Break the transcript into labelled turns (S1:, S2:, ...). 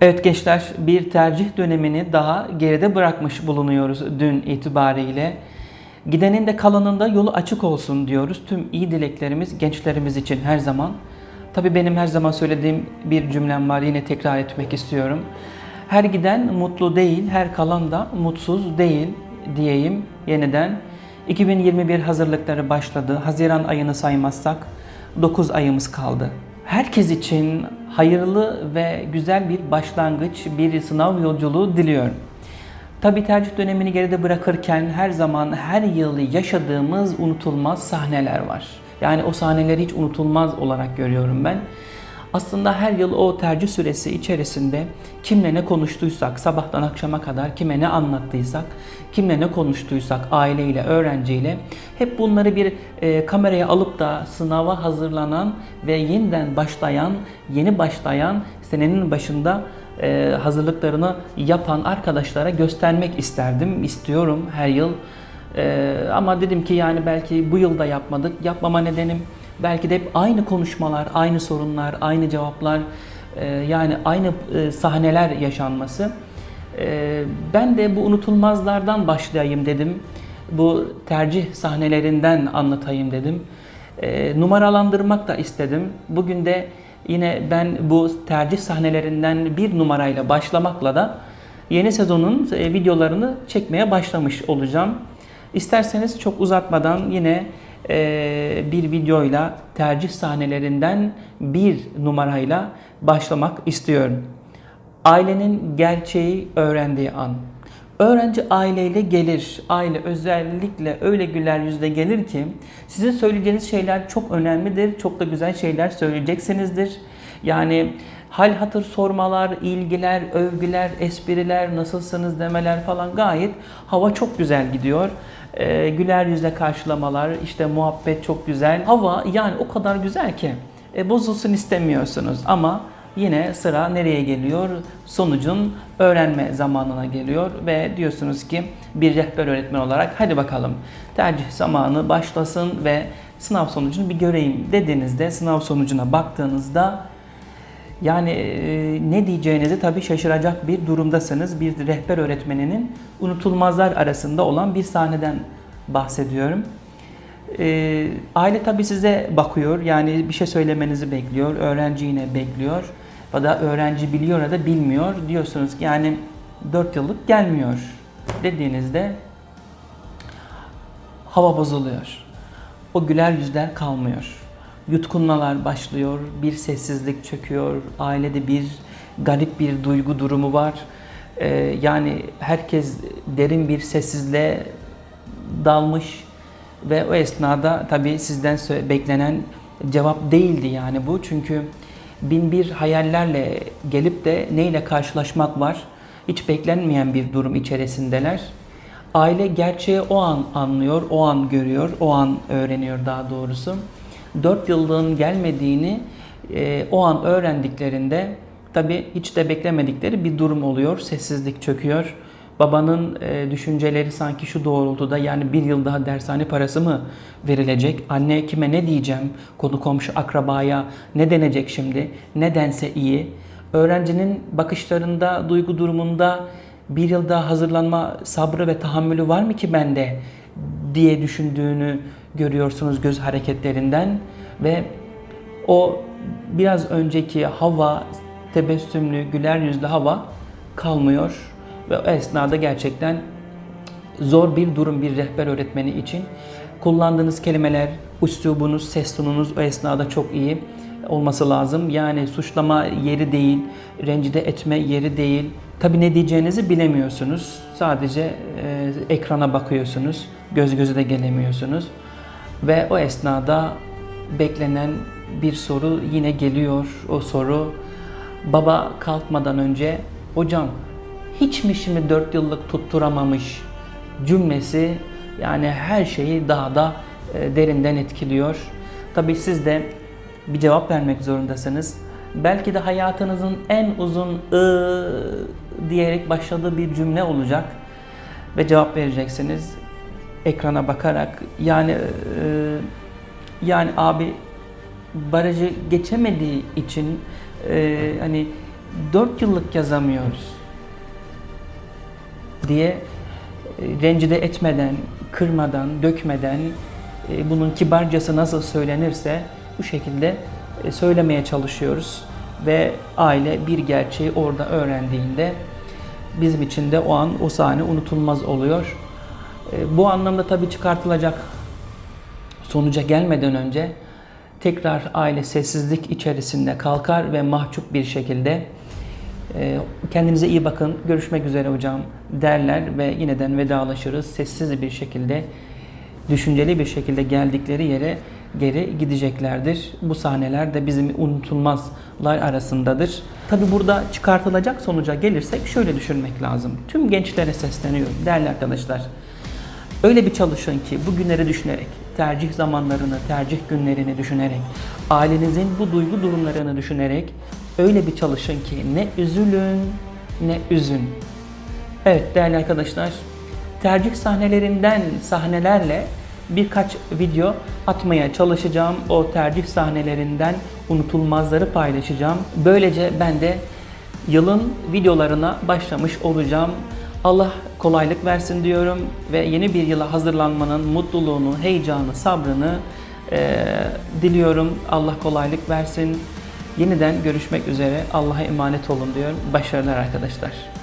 S1: Evet gençler bir tercih dönemini daha geride bırakmış bulunuyoruz dün itibariyle. Gidenin de kalanında yolu açık olsun diyoruz. Tüm iyi dileklerimiz gençlerimiz için her zaman. Tabii benim her zaman söylediğim bir cümlem var yine tekrar etmek istiyorum. Her giden mutlu değil, her kalan da mutsuz değil diyeyim yeniden. 2021 hazırlıkları başladı. Haziran ayını saymazsak 9 ayımız kaldı. Herkes için hayırlı ve güzel bir başlangıç, bir sınav yolculuğu diliyorum. Tabi tercih dönemini geride bırakırken her zaman her yıl yaşadığımız unutulmaz sahneler var. Yani o sahneleri hiç unutulmaz olarak görüyorum ben. Aslında her yıl o tercih süresi içerisinde kimle ne konuştuysak, sabahtan akşama kadar kime ne anlattıysak, kimle ne konuştuysak, aileyle, öğrenciyle hep bunları bir e, kameraya alıp da sınava hazırlanan ve yeniden başlayan, yeni başlayan senenin başında e, hazırlıklarını yapan arkadaşlara göstermek isterdim, istiyorum her yıl. E, ama dedim ki yani belki bu yılda yapmadık. Yapmama nedenim belki de hep aynı konuşmalar, aynı sorunlar, aynı cevaplar, e, yani aynı e, sahneler yaşanması. E, ben de bu unutulmazlardan başlayayım dedim. Bu tercih sahnelerinden anlatayım dedim. Numaralandırmak da istedim. Bugün de yine ben bu tercih sahnelerinden bir numarayla başlamakla da yeni sezonun videolarını çekmeye başlamış olacağım. İsterseniz çok uzatmadan yine bir videoyla tercih sahnelerinden bir numarayla başlamak istiyorum. Ailenin gerçeği öğrendiği an. Öğrenci aileyle gelir. Aile özellikle öyle güler yüzle gelir ki sizin söyleyeceğiniz şeyler çok önemlidir. Çok da güzel şeyler söyleyeceksinizdir. Yani hal hatır sormalar, ilgiler, övgüler, espriler, nasılsınız demeler falan gayet hava çok güzel gidiyor. Ee, güler yüzle karşılamalar, işte muhabbet çok güzel. Hava yani o kadar güzel ki e, bozulsun istemiyorsunuz ama yine sıra nereye geliyor? Sonucun öğrenme zamanına geliyor ve diyorsunuz ki bir rehber öğretmen olarak hadi bakalım tercih zamanı başlasın ve sınav sonucunu bir göreyim dediğinizde sınav sonucuna baktığınızda yani e, ne diyeceğinizi tabii şaşıracak bir durumdasınız. Bir rehber öğretmeninin unutulmazlar arasında olan bir sahneden bahsediyorum. E, aile tabii size bakıyor. Yani bir şey söylemenizi bekliyor. Öğrenci yine bekliyor. Ya da öğrenci biliyor ya da bilmiyor. Diyorsunuz ki yani 4 yıllık gelmiyor dediğinizde hava bozuluyor. O güler yüzler kalmıyor yutkunmalar başlıyor, bir sessizlik çöküyor, ailede bir garip bir duygu durumu var. Ee, yani herkes derin bir sessizliğe dalmış ve o esnada tabii sizden beklenen cevap değildi yani bu. Çünkü bin bir hayallerle gelip de neyle karşılaşmak var? Hiç beklenmeyen bir durum içerisindeler. Aile gerçeği o an anlıyor, o an görüyor, o an öğreniyor daha doğrusu. 4 yıllığın gelmediğini e, o an öğrendiklerinde tabi hiç de beklemedikleri bir durum oluyor. Sessizlik çöküyor. Babanın e, düşünceleri sanki şu doğrultuda yani bir yıl daha dershane parası mı verilecek? Anne kime ne diyeceğim? Konu komşu akrabaya ne denecek şimdi? Nedense iyi. Öğrencinin bakışlarında, duygu durumunda bir yıl daha hazırlanma sabrı ve tahammülü var mı ki bende diye düşündüğünü görüyorsunuz göz hareketlerinden ve o biraz önceki hava, tebessümlü, güler yüzlü hava kalmıyor ve o esnada gerçekten zor bir durum bir rehber öğretmeni için. Kullandığınız kelimeler, üslubunuz, ses tonunuz o esnada çok iyi olması lazım. Yani suçlama yeri değil, rencide etme yeri değil. Tabi ne diyeceğinizi bilemiyorsunuz. Sadece e, ekrana bakıyorsunuz. Göz göze de gelemiyorsunuz. Ve o esnada beklenen bir soru yine geliyor. O soru baba kalkmadan önce hocam hiç mi şimdi 4 yıllık tutturamamış cümlesi yani her şeyi daha da e, derinden etkiliyor. Tabii siz de bir cevap vermek zorundasınız. Belki de hayatınızın en uzun ı diyerek başladığı bir cümle olacak ve cevap vereceksiniz ekrana bakarak yani e, yani abi barajı geçemediği için e, hani 4 yıllık yazamıyoruz diye e, rencide etmeden, kırmadan, dökmeden e, bunun kibarcası nasıl söylenirse bu şekilde e, söylemeye çalışıyoruz ve aile bir gerçeği orada öğrendiğinde bizim için de o an o sahne unutulmaz oluyor. E, Bu anlamda tabii çıkartılacak sonuca gelmeden önce tekrar aile sessizlik içerisinde kalkar ve mahcup bir şekilde e, kendinize iyi bakın, görüşmek üzere hocam derler ve yineden vedalaşırız. Sessiz bir şekilde, düşünceli bir şekilde geldikleri yere geri gideceklerdir. Bu sahneler de bizim unutulmazlar arasındadır. Tabi burada çıkartılacak sonuca gelirsek şöyle düşünmek lazım. Tüm gençlere sesleniyorum değerli arkadaşlar. Öyle bir çalışın ki bu günleri düşünerek, tercih zamanlarını, tercih günlerini düşünerek, ailenizin bu duygu durumlarını düşünerek öyle bir çalışın ki ne üzülün ne üzün. Evet değerli arkadaşlar, tercih sahnelerinden sahnelerle birkaç video atmaya çalışacağım. O tercih sahnelerinden unutulmazları paylaşacağım. Böylece ben de yılın videolarına başlamış olacağım. Allah kolaylık versin diyorum ve yeni bir yıla hazırlanmanın mutluluğunu, heyecanı, sabrını eee, diliyorum. Allah kolaylık versin. Yeniden görüşmek üzere. Allah'a emanet olun diyorum. Başarılar arkadaşlar.